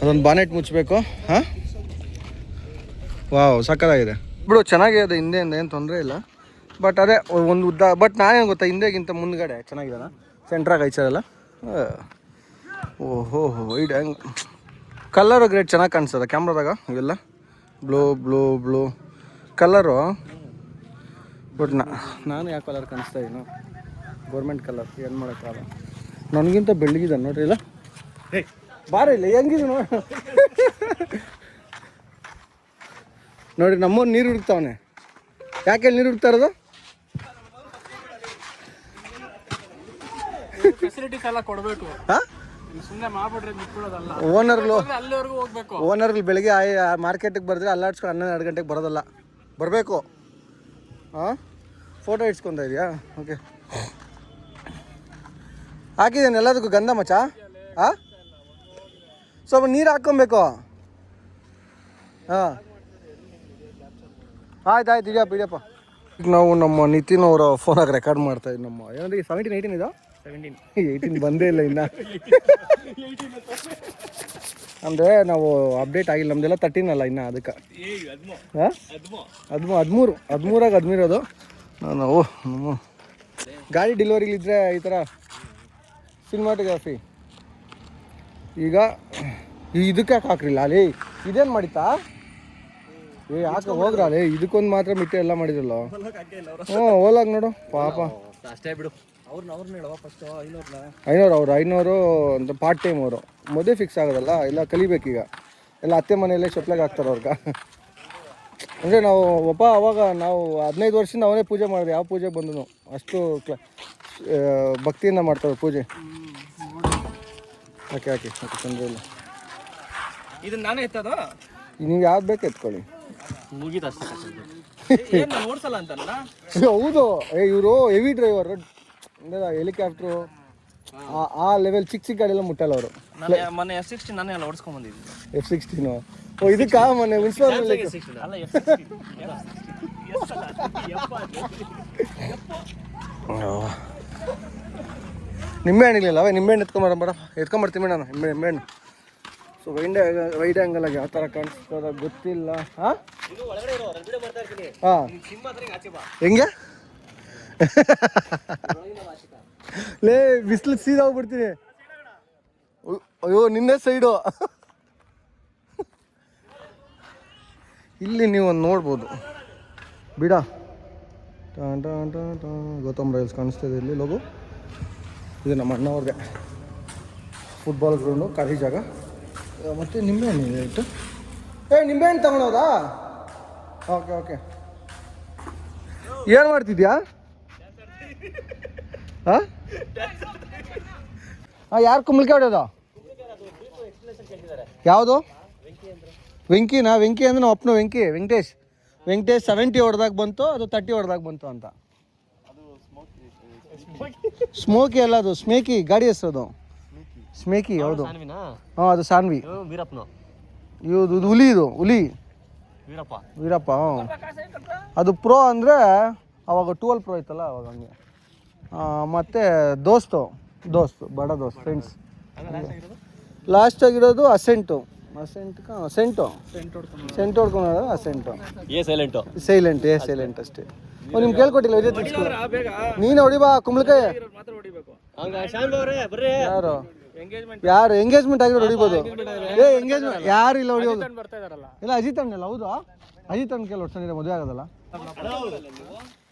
ಅದೊಂದು ಬಾನೆಟ್ ಮುಚ್ಚಬೇಕು ಹಾಂ? ವಾವ್ ಸಕ್ಕದಾಗಿದೆ ಬಿಡು ಚೆನ್ನಾಗಿದೆ ಹಿಂದೆಯಿಂದ, ಏನು ತೊಂದರೆ ಇಲ್ಲ. ಬಟ್ ಅದೇ, ಒಂದು ಉದ್ದ ಬಟ್ ಏನು ಗೊತ್ತಾ, ಹಿಂದೆಗಿಂತ ಮುಂದ್ಗಡೆ ಚೆನ್ನಾಗಿದೆನಾ ಸೆಂಟ್ರಾಗಿ ಐಚರಲ್ಲ ಓಹೋ ಹೋ. ಇದು ಹೆಂಗೆ ಕಲರು ಗ್ರೇಟ್ ಚೆನ್ನಾಗಿ ಕಾಣಿಸ್ತದೆ. ಕ್ಯಾಮ್ರಾದಾಗ ಇವೆಲ್ಲ? Blue blue blue. Colour? But ನಾ ನಾನು ಯಾವ ಕಲರ್ ಕಾಣಿಸ್ತಾ ಇದ್ದೀನೋ ಗೌರ್ಮೆಂಟ್ ಕಲರ್. ಏನು ಮಾಡೋಕ್ಕಾಗ ನನಗಿಂತ ಬೆಳಗಿದ ನೋಡ್ರಿ ಇಲ್ಲ ಬಾರ ಇಲ್ಲ ಹೆಂಗಿದೆ ನೋಡಿ. ನೋಡಿ ನಮ್ಮವ್ರು ನೀರು ಹುಡುಕ್ತಾವನೆ. ಯಾಕೆ ನೀರು ಹುಡುಕ್ತಾ ಇರೋದು? ಫೆಸಿಲಿಟೀಸ್ ಎಲ್ಲ ಕೊಡಬೇಕು. ಹಾಂ? ಓನರ್ಗಳು ಓನರ್ಗಳು ಬೆಳಿಗ್ಗೆ ಆಯ್ ಮಾರ್ಕೆಟಿಗೆ ಬರೆದ್ರೆ ಅಲ್ಲಾಡ್ಸ್ಕೊಂಡು ಹನ್ನೆರಡು ಎರಡು ಗಂಟೆಗೆ ಬರೋದಲ್ಲ. ಬರಬೇಕು. ಹಾಂ ಫೋಟೋ ಇಡ್ಸ್ಕೊತಾ ಇದೆಯಾ? ಓಕೆ ಹಾಕಿದ್ದೇನೆ ಎಲ್ಲದಕ್ಕೂ ಗಂಧ ಮಚ್ಚ? ಹಾಂ ಸ್ವಲ್ಪ ನೀರು ಹಾಕ್ಕೊಬೇಕು. ಹಾಂ ಆಯ್ತು ಆಯ್ತು ಇದೆಯಪ್ಪ ಇಡಿಯಪ್ಪ. ಈಗ ನಾವು ನಮ್ಮ ನಿತಿನ್ ಅವರ ಫೋನಾಗಿ ರೆಕಾರ್ಡ್ ಮಾಡ್ತಾ ಇದ್ದೀವಿ ನಮ್ಮ ಏನಂದ್ರೆ ಸೆವೆಂಟೀನ್ ಏಯ್ಟೀನ್ ಇದು? ಏಯ್ಟೀನ್ ಬಂದೇ ಇಲ್ಲ ಇನ್ನು. ಅಂದರೆ ನಾವು ಅಪ್ಡೇಟ್ ಆಗಿಲ್ಲ. ನಮ್ದೆಲ್ಲ ತರ್ಟೀನ್ ಅಲ್ಲ ಇನ್ನ ಅದಕ್ಕೆ. ಹಾಂ? ಹದಿಮೂ ಹದಿಮೂರು. ಹದಿಮೂರಾಗ ಹದಿಮೂರದು. ನಮ್ಮ ಗಾಡಿ ಡೆಲಿವರಿಲಿದ್ರೆ ಈ ಥರ ಸಿನಿಮಾಟೋಗ್ರಾಫಿ ಈಗ ಇದಕ್ಕೆ ಯಾಕೆ ಹಾಕ್ರಿಲ್ಲ? ಅಲ್ಲಿ ಇದೇನು ಮಾಡಿತಾ ಏ ಯಾಕೆ ಹೋಗ್ರ? ಲೇ ಇದಕ್ಕೊಂದು ಮಾತ್ರ ಮಿಟ್ಟೆ ಎಲ್ಲ ಮಾಡಿದ್ರಲ್ಲ? ಹ್ಞೂ ಓಲಾಗ ನೋಡು. ಪಾಪ. ಅಷ್ಟೇ ಬಿಡು. ಅವ್ರನ್ನ ಅವ್ರನ್ನ ಹೇಳುವ ಫಸ್ಟ್ ಐನೂರ್ನ. ಐನೂರು ಅವ್ರು ಐನೂರು ಅಂತ ಪಾರ್ಟ್ ಟೈಮ್ ಅವರು. ಮದುವೆ ಫಿಕ್ಸ್ ಆಗೋದಲ್ಲ ಎಲ್ಲ ಕಲಿಬೇಕೀಗ ಎಲ್ಲ ಅತ್ತೆ ಮನೆಯಲ್ಲೇ ಚಪ್ಪಲಾಗ ಹಾಕ್ತಾರೆ ಅವ್ರಿಗೆ. ಅಂದರೆ ನಾವು ಒಬ್ಬ ಅವಾಗ ನಾವು ಹದಿನೈದು ವರ್ಷದಿಂದ ಅವನೇ ಪೂಜೆ ಮಾಡಿದೆ ಯಾವ ಪೂಜೆ ಬಂದನು ಅಷ್ಟು ಕ್ಲ ಭಕ್ತಿಯಿಂದ ಮಾಡ್ತಾರೆ ಪೂಜೆ. ಓಕೆ ಓಕೆ ಓಕೆ ತೊಂದರೆ ಇಲ್ಲ. ಇದನ್ನ ನಾನೇ ಎತ್ತದು? ನೀವು ಯಾವ್ದು ಬೇಕು ಎತ್ಕೊಳ್ಳಿ. ಮುಗಿದ ಏನು ಓಡಿಸಲ್ಲ ಅಂತಲ್ಲ? ಹೌದು. ಏ ಇವರು ಹೆವಿ ಡ್ರೈವರ್ ಅಂದರೆ ಹೆಲಿಕಾಪ್ಟ್ರು ಆ- ಆ ಲೆವೆಲ್ ಚಿಕ್ಕ ಚಿಕ್ಕ ಗಾಡಿ ಎಲ್ಲ ಮುಟ್ಟಲ್ಲ ಅವರು. ನಾನು ಮೊನ್ನೆ ಎಫ್ ಸಿಕ್ಸ್ಟಿ ನಾನೇ ಎಲ್ಲ ಓಡಿಸ್ಕೊಂಡ್ ಬಂದಿದ್ದೆ ಎಫ್ ಸಿಕ್ಸ್ಟೀನು ಓ? ಇದಕ್ಕಾ ಮೊನ್ನೆ ಅಲ್ಲ? ಎಫ್ ನಿಂಬೆ ಹಣ್ಣು ಅವೇ ನಿಂಬೆ ಹಣ್ಣು ಎತ್ಕೊಂಬರ ಬರ ಎತ್ಕೊಂಬರ್ತೀನಿ ನಾನು ನಿಂಬೆ ನಿಂಬೆ ಹಣ್ಣು. ಸೊ ವೈಂಡ್ ವೈಡ್ ಆ್ಯಂಗಲ್ ಆಗಿ ಯಾವ ಥರ ಕಾಣಿಸ್ತದ ಗೊತ್ತಿಲ್ಲ. ಹಾಂ? ಹಾಂ. ಹೆಂಗೆ? ಲೇ, ಬಿಸಿಲು ಸೀದಾ ಹೋಗ್ಬಿಡ್ತೀನಿ. ಅಯ್ಯೋ- ನಿನ್ನೆ ಸೈಡು. ಇಲ್ಲಿ ನೀವು ನೋಡ್ಬೋದು. ಬಿಡ. ಗೌತಮ್ ರೈಲ್ಸ್ ಕಾಣಿಸ್ತಿದೆ ಇಲ್ಲಿ ಲೋಗು. ಇದು ನಮ್ಮ ಅಣ್ಣವ್ರಿಗೆ. ಫುಟ್ಬಾಲ್ ಗ್ರೌಂಡು ಖಾಲಿ ಜಾಗ. ಮತ್ತು ನಿಂಬೆ ಹಣ್ಣು ಇಟ್ಟು ಏ ನಿಂಬೆಹಣ್ಣು ತಗೊಳೋದಾ ಓಕೆ ಓಕೆ. ಏನು ಮಾಡ್ತಿದ್ಯಾ? ಹಾಂ? ಹಾಂ ಯಾರು ಕುಂಬಳಕಾಯಿ ಹೊಡೆಯೋದು ಯಾವುದು? ವೆಂಕಿನಾ ವೆಂಕಿ ಅಂದ್ರೆ ನಾವು ಅಪ್ಪನ ವೆಂಕಿ ವೆಂಕಟೇಶ್. ವೆಂಕಟೇಶ್ ಸೆವೆಂಟಿ ಹೊಡೆದಾಗ ಬಂತು ಅದು ತರ್ಟಿ ಹೊಡೆದಾಗ ಬಂತು ಅಂತ. ಸ್ಮೋಕಿ ಅಲ್ಲ ಅದು ಸ್ಮೇಕಿ ಗಾಡಿ ಹೆಸರು ಅದು. ಸ್ಮೇಕಿ ಹೌದು ಹಾಂ ಅದು ಸಾನ್ವಿ. ಇದು ಇವ್ದು ಇದು ಹುಲಿ ಇದು ಹುಲಿ. ವೀರಪ್ಪ. ವೀರಪ್ಪ ಹ್ಞೂ ಅದು ಪ್ರೋ ಅಂದರೆ ಅವಾಗ ಟುವೆಲ್ ಪ್ರೋ ಇತ್ತಲ್ಲ ಅವಾಗ ಹಂಗೆ. ಮತ್ತೆ ದೋಸ್ತು ದೋಸ್ತು ಬಡ ದೋಸ್ತ್ ಫ್ರೆಂಡ್ಸ್ ಲಾಸ್ಟ್ ಆಗಿರೋದು ಅಸೆಂಟು ಅಸೆಂಟ್ ಸೆಂಟು ಸೆಂಟ್ ಹೊಡ್ಕೊಂಡು ಅಸೆಂಟು ಏ ಸೈಲೆಂಟು ಸೈಲೆಂಟ್ ಏ ಸೈಲೆಂಟ್ ಅಷ್ಟೇ. ಓ ನಿಮ್ಗೆ ಕೇಳ್ಕೊಟ್ಟಿಲ್ಲ ವಿಜಯ್ ತಿಳ್ಸ್ಕೊ ನೀನು ಹೊಡಿಬಾ ಕುಂಬಳಕಾಯಿ. ಮಾತ್ರ ಹೊಡಿಬೇಕು. ಹಂಗ ಶಾಂಗ್ ಬರ್ರಿ. ಯಾರು? ಎಂಗೇಜ್ಮೆಂಟ್ ಯಾರು? ಎಂಗೇಜ್ಮೆಂಟ್ ಆಗಿರೋ ಹೊಡಿಬೋದು. ಏ ಎಂಗೇಜ್ಮೆಂಟ್ ಯಾರು ಇಲ್ಲ ಹೊಡಿಬೋದು ಬರ್ತಾ ಇದಾರಲ್ಲ. ಇಲ್ಲ ಅಜಿತ್ ಅಣ್ಣಲ್ಲ ಹೌದಾ? ಅಜಿತ್ ಅಣ್ಣ ಕೇಳಿ ಹೊಡ್ಸಿದ್ರೆ ಮದುವೆ ಆಗೋದಲ್ಲ.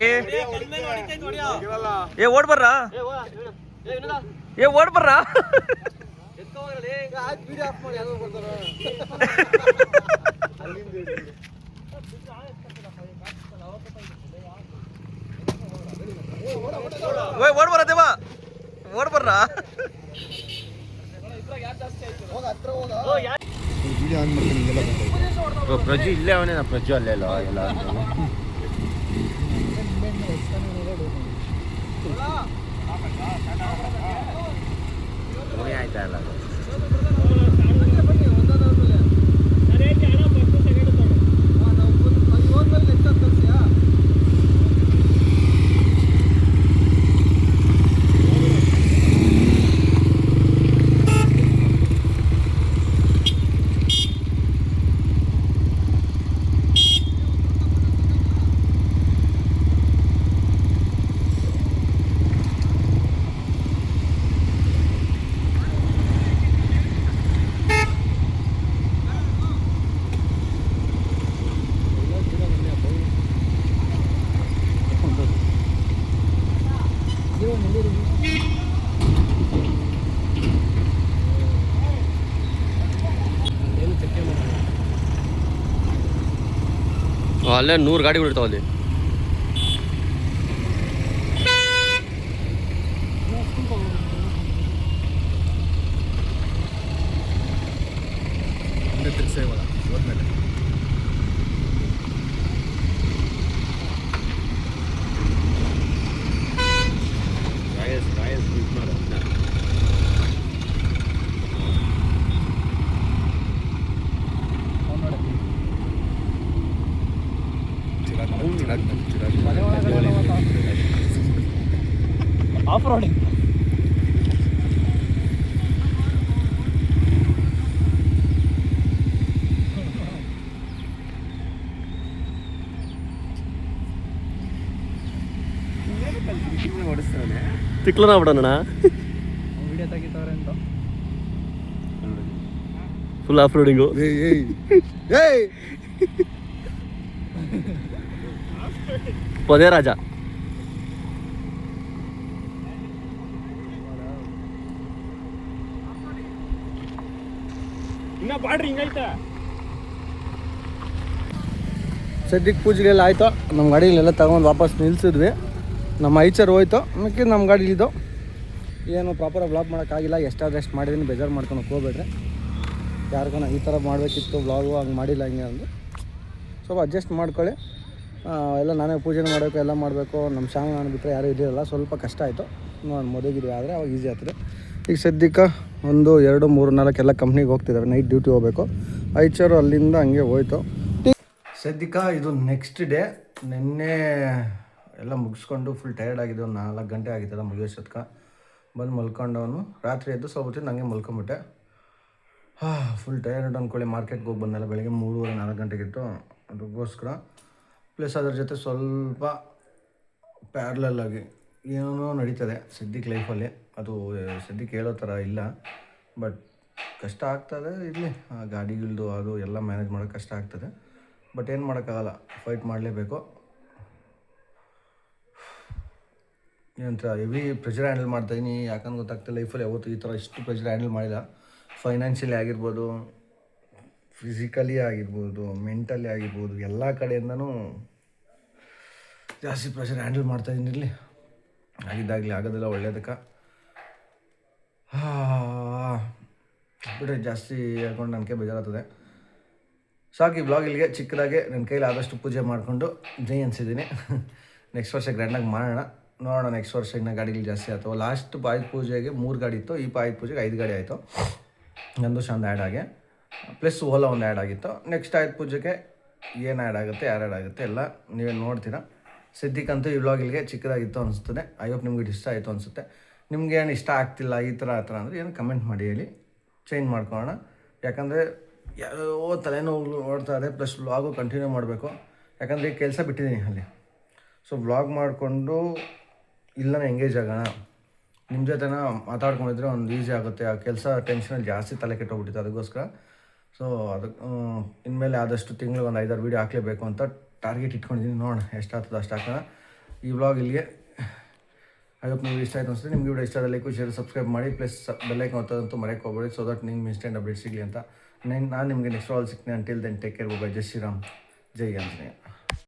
ಏ. ಓಡ್ ಬರ್ರಾ? ಏ, ಓಡ್ ಬರ್ರಾ? ಓಡ್ ಬರ ದೇವಾ? ಓಡ್ ಬರ್ರಾ? ಪ್ರಜು ಇಲ್ಲೇ ಅವನೇ ಪ್ರಜು ಅಲ್ಲೇ ಅಲ್ಲ ಎಲ್ಲ ಆಯ್ತಾ ಇಲ್ಲ ಅಲ್ಲೇ ನೂರು ಗಾಡಿಗಳು ಇರ್ತಾವ ಅಲ್ಲಿ ಆಫ್ ರೋಡಿಂಗ್ ಓಡಿಸ್ತಾನೆ ತೆಗಿತವ್ರೆ ಅಂತ. ಫುಲ್ ಆಫ್ ರೋಡಿಂಗು ಏಯ್ ಏಯ್ ಏಯ್ ಪೊದೆ ರಾಜ ಇನ್ನ ಬಾಡ್ರಿ ಹಿಂಗೈತೆ ಸದ್ಯಕ್ಕೆ ಪೂಜೆಗೆಲ್ಲ ಆಯಿತು. ನಮ್ಮ ಗಾಡಿಗಳೆಲ್ಲ ತಗೊಂಡು ವಾಪಸ್ ನಿಲ್ಸಿದ್ವಿ. ನಮ್ಮ ಐಚರ್ ಹೋಯ್ತು. ಆಮೇಲೆ ನಮ್ಮ ಗಾಡಿ ಇಳಿದು ಏನು ಪ್ರಾಪರ್ ಬ್ಲಾಗ್ ಮಾಡೋಕ್ಕಾಗಿಲ್ಲ ಎಷ್ಟಾದ್ರೆ ಎಷ್ಟು ಮಾಡಿದ್ದೀನಿ ಬೇಜಾರು ಮಾಡ್ಕೊಂಡು ಹೋಗ್ಬೇಡ್ರಿ. ಯಾರಿಗಾನ ಈ ಥರ ಮಾಡಬೇಕಿತ್ತು ಬ್ಲಾಗು ಹಂಗೆ ಮಾಡಿಲ್ಲ ಹಂಗೆ ಅಂದು. ಸ್ವಲ್ಪ ಅಡ್ಜಸ್ಟ್ ಮಾಡ್ಕೊಳ್ಳಿ. ಎಲ್ಲ ನಾನೇ ಪೂಜೆ ಮಾಡಬೇಕು, ಎಲ್ಲ ಮಾಡಬೇಕು. ನಮ್ಮ ಶಾಂಗ್ ನಾನು ಬಿಟ್ಟರೆ ಯಾರೂ ಇರಲಿಲ್ಲ. ಸ್ವಲ್ಪ ಕಷ್ಟ ಆಯಿತು. ನಾನು ಮದುವೆಗಿದ್ವಿ ಆದರೆ ಅವಾಗ ಈಸಿ ಆಗ್ತದೆ ಈಗ ಸದ್ಯಕ್ಕೆ ಒಂದು, ಎರಡು, ಮೂರು, ನಾಲ್ಕು ಎಲ್ಲ ಕಂಪ್ನಿಗೆ ಹೋಗ್ತಿದ್ದಾರೆ ನೈಟ್ ಡ್ಯೂಟಿ ಹೋಗಬೇಕು. ಐಚರು ಅಲ್ಲಿಂದ ಹಂಗೆ ಹೋಯ್ತು. ಸದ್ಯಕ್ಕೆ ಇದು ನೆಕ್ಸ್ಟ್ ಡೇ ನಿನ್ನೆ ಎಲ್ಲ ಮುಗಿಸ್ಕೊಂಡು ಫುಲ್ ಟಯರ್ಡ್ ಆಗಿದೆ ಒಂದು ನಾಲ್ಕು ಗಂಟೆ ಆಗಿದ್ದಲ್ಲ ಮುಗಿಯೋಷ್ಟೊತ್ಕ ಬಂದು ಮಲ್ಕೊಂಡವನು. ರಾತ್ರಿ ಎದ್ದು ಸ್ವಲ್ಪ ಹೊತ್ತಿನ ಹಂಗೆ ಮಲ್ಕೊಂಬಿಟ್ಟೆ. ಹಾಂ ಫುಲ್ ಟಯರ್ಡ್ ಅಂದ್ಕೊಳ್ಳಿ ಮಾರ್ಕೆಟ್ಗೆ ಹೋಗಿ ಬಂದಲ್ಲ ಬೆಳಗ್ಗೆ ಮೂರುವರೆ, ನಾಲ್ಕು ಗಂಟೆಗಿತ್ತು. ಅದಕ್ಕೋಸ್ಕರ. ಪ್ಲಸ್ ಅದ್ರ ಜೊತೆ ಸ್ವಲ್ಪ ಪ್ಯಾರ್ಲಲ್ಲಾಗಿ ಏನೋ ನಡೀತದೆ ಸದ್ಯಕ್ಕೆ ಲೈಫಲ್ಲಿ ಅದು ಸದ್ಯಕ್ಕೆ ಹೇಳೋ ಥರ ಇಲ್ಲ. ಬಟ್ ಕಷ್ಟ ಆಗ್ತದೆ ಇರಲಿ. ಗಾಡಿಗಳದು ಅದು ಎಲ್ಲ ಮ್ಯಾನೇಜ್ ಮಾಡೋಕ್ಕೆ ಕಷ್ಟ ಆಗ್ತದೆ. ಬಟ್ ಏನು ಮಾಡೋಕ್ಕಾಗಲ್ಲ. ಫೈಟ್ ಮಾಡಲೇಬೇಕು. ಏನಂತ ಹೆವಿ ಪ್ರೆಷರ್ ಹ್ಯಾಂಡಲ್ ಮಾಡ್ತಾಯಿದ್ದೀನಿ ಯಾಕಂದ್ರೆ ಗೊತ್ತಾಗ್ತಿಲ್ಲ ಲೈಫಲ್ಲಿ ಯಾವತ್ತೂ ಈ ಥರ ಇಷ್ಟು ಪ್ರೆಷರ್ ಹ್ಯಾಂಡಲ್ ಮಾಡಿಲ್ಲ. ಫೈನಾನ್ಷಿಯಲಿ ಆಗಿರ್ಬೋದು ಫಿಸಿಕಲಿ ಆಗಿರ್ಬೋದು ಮೆಂಟಲಿ ಆಗಿರ್ಬೋದು, ಎಲ್ಲ ಕಡೆಯಿಂದನೂ ಜಾಸ್ತಿ ಪ್ರೆಷರ್ ಹ್ಯಾಂಡಲ್ ಮಾಡ್ತಾಯಿದ್ದೀನಿ ಇರಲಿ ಆಗಿದ್ದಾಗಲಿ, ಆಗೋದಿಲ್ಲ, ಒಳ್ಳೇದಕ್ಕೆ. ಬಿಟ್ಟರೆ ಜಾಸ್ತಿ ಹೇಳ್ಕೊಂಡು ನನಗೆ ಬೇಜಾರಾಗ್ತದೆ. ಸಾಕು ಈ ಬ್ಲಾಗ್ ಇಲ್ಲಿಗೆ ಚಿಕ್ಕದಾಗೆ ನನ್ನ ಕೈಲಿ ಆದಷ್ಟು ಪೂಜೆ ಮಾಡಿಕೊಂಡು ಜೈ ಅನ್ಸಿದ್ದೀನಿ. (laughs) ನೆಕ್ಸ್ಟ್ ವರ್ಷ ಗ್ರ್ಯಾಂಡಾಗಿ ಮಾಡೋಣ. ನೋಡೋಣ ನೆಕ್ಸ್ಟ್ ವರ್ಷ ಇನ್ನೂ ಗಾಡಿಗಳು ಜಾಸ್ತಿ ಆಯ್ತು. ಲಾಸ್ಟ್ ಆಯುಧ ಪೂಜೆಗೆ ಮೂರು ಗಾಡಿ ಇತ್ತು. ಈ ಆಯುಧ ಪೂಜೆಗೆ ಐದು ಗಾಡಿ ಆಯಿತು. ನಂದು ಒಂದು ಆ್ಯಡ್ ಆಗಿ. ಪ್ಲಸ್ ಓಲಾ ಒಂದು ಆ್ಯಡ್ ಆಗಿತ್ತು. ನೆಕ್ಸ್ಟ್ ಆಯುಧ ಪೂಜೆಗೆ ಏನು ಆ್ಯಡ್ ಆಗುತ್ತೆ, ಯಾರು ಆ್ಯಡ್ ಆಗುತ್ತೆ ಎಲ್ಲ ನೀವೇನು ನೋಡ್ತೀರಾ. ಸದ್ಯಕ್ಕಂತೂ ಈ ವ್ಲಾಗಿಲ್ಗೆ ಚಿಕ್ಕದಾಗಿತ್ತು ಅನಿಸ್ತದೆ ಐ ಹೋಪ್ ನಿಮ್ಗೆ ಇಷ್ಟ ಆಯಿತು ಅನಿಸುತ್ತೆ. ನಿಮ್ಗೆ ಏನು ಇಷ್ಟ ಆಗ್ತಿಲ್ಲ ಈ ಥರ, ಆ ಥರ ಅಂದರೆ ಏನು ಕಮೆಂಟ್ ಮಾಡಿ ಹೇಳಿ. ಚೇಂಜ್ ಮಾಡ್ಕೊಳ್ಳೋಣ. ಯಾಕಂದರೆ ಯಾವ ತಲೆನೋವು ಓಡ್ತಾ ಇದೆ ಪ್ಲಸ್ ವ್ಲಾಗು ಕಂಟಿನ್ಯೂ ಮಾಡಬೇಕು. ಯಾಕಂದರೆ ಈಗ ಕೆಲಸ ಬಿಟ್ಟಿದ್ದೀನಿ ಅಲ್ಲಿ. ಸೊ ವ್ಲಾಗ್ ಮಾಡಿಕೊಂಡು ಇಲ್ಲನೇ ಎಂಗೇಜ್ ಆಗೋಣ. ನಿಮ್ಮ ಜೊತೆನ ಮಾತಾಡ್ಕೊಂಡಿದ್ರೆ ಒಂದು ಈಸಿ ಆಗುತ್ತೆ. ಆ ಕೆಲಸ ಟೆನ್ಷನಲ್ಲಿ ಜಾಸ್ತಿ ತಲೆ ಕೆಟ್ಟೋಗ್ಬಿಟ್ಟಿತ್ತು ಅದಕ್ಕೋಸ್ಕರ. ಸೊ ಅದಕ್ಕೆ ಇನ್ಮೇಲೆ ಆದಷ್ಟು ತಿಂಗಳಿಗೆ ಒಂದು ಐದಾರು ವೀಡಿಯೋ ಹಾಕಲೇಬೇಕು ಅಂತ ಟಾರ್ಗೆಟ್ ಇಟ್ಕೊಂಡಿದ್ದೀನಿ ನೋಡೋಣ ಎಷ್ಟಾಗ್ತದೆ ಅಷ್ಟು ಹಾಕೋಣ. ಈ ವ್ಲಾಗ್ ಇಲ್ಲಿಗೆ ಐ ಹೋಪ್ ನಿಮ್ಗೆ ಇಷ್ಟ ಆಯ್ತು ಅನಿಸುತ್ತೆ. ನಿಮ್ಗೆ ವಿಡಿಯೋ ಇಷ್ಟ ಆದರೆ ಲೈಕ್ ಶೇರ್ ಸಬ್ಸ್ಕ್ರೈಬ್ ಮಾಡಿ. ಪ್ಲಸ್ ಬೆಲ್ಲೈಕ್ ಒತ್ತೋದಂತೂ ಮರೆಯೋಕೆ ಹೋಗಬೇಡಿ. ಸೊ ದಟ್ ನಿಮ್ಗೆ ಇನ್ಸ್ಟೆಂಟ್ ಅಪ್ಡೇಟ್ ಸಿಗಲಿ ಅಂತ. ನಾನು ನಿಮಗೆ ನೆಕ್ಸ್ಟ್ ಆಲ್ ಸಿಗ್ತೀನಿ. Until then take care bye ಜೈ ಶ್ರೀರಾಮ್ ಜೈ ಆಂಜನೇಯ